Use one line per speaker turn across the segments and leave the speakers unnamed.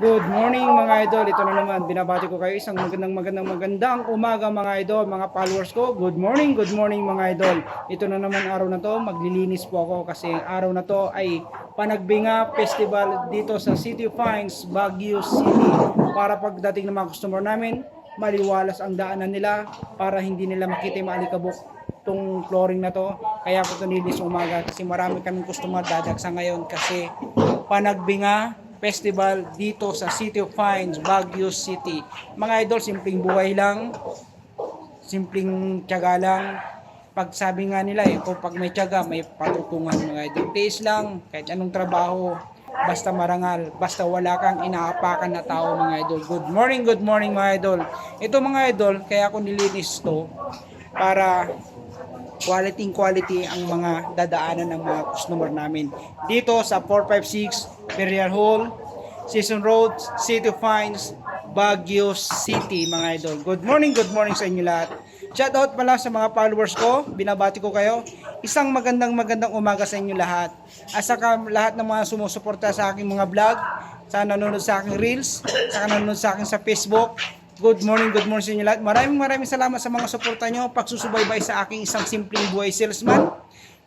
Good morning mga idol. Ito na naman, binabati ko kayo isang magandang magandang magandang umaga mga idol, mga followers ko. Good morning, good morning mga idol. Ito na naman araw na to, maglilinis po ako kasi araw na to ay Panagbinga Festival dito sa City of Pines, Baguio City. Para pagdating ng mga customer namin, maliwalas ang daanan nila para hindi nila makita maalikabok tong flooring na to. Kaya ako ito nilinis umaga kasi marami kaming customer dadagsa ngayon kasi Panagbinga Festival dito sa City of Pines, Baguio City. Mga idol, simpleng buhay lang, simpleng tiyaga lang. Pag sabi nga nila eh, kung pag may tiyaga, may patutungan mga idol. Tiis lang, kahit anong trabaho, basta marangal, basta wala kang inaapakan na tao mga idol. Good morning, good morning mga idol. Ito mga idol, kaya ako nilinis to para quality quality ang mga dadaanan ng mga customer namin. Dito sa 456 Imperial Hall, Season Road, City of Pines, Baguio City mga idol. Good morning, good morning sa inyo lahat. Shout out pala sa mga followers ko, binabati ko kayo. Isang magandang magandang umaga sa inyo lahat. At saka lahat ng mga sumusuporta sa aking mga vlog, sa nanonood sa aking reels, sa nanonood sa akin sa Facebook, Good morning, good morning sa inyo lahat. Maraming maraming salamat sa mga suporta nyo, pagsusubaybay sa aking isang simpleng buhay salesman.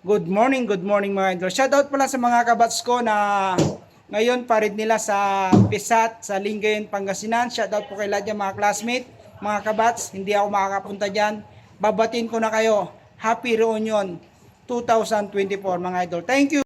Good morning, good morning mga idol. Shoutout pala sa mga kabats ko na ngayon parid nila sa Pisat, sa Lingayen, Pangasinan. Shoutout po kay lahat mga classmate, mga kabats. Hindi ako makakapunta dyan. Babatin ko na kayo. Happy Reunion 2024 mga idol. Thank you.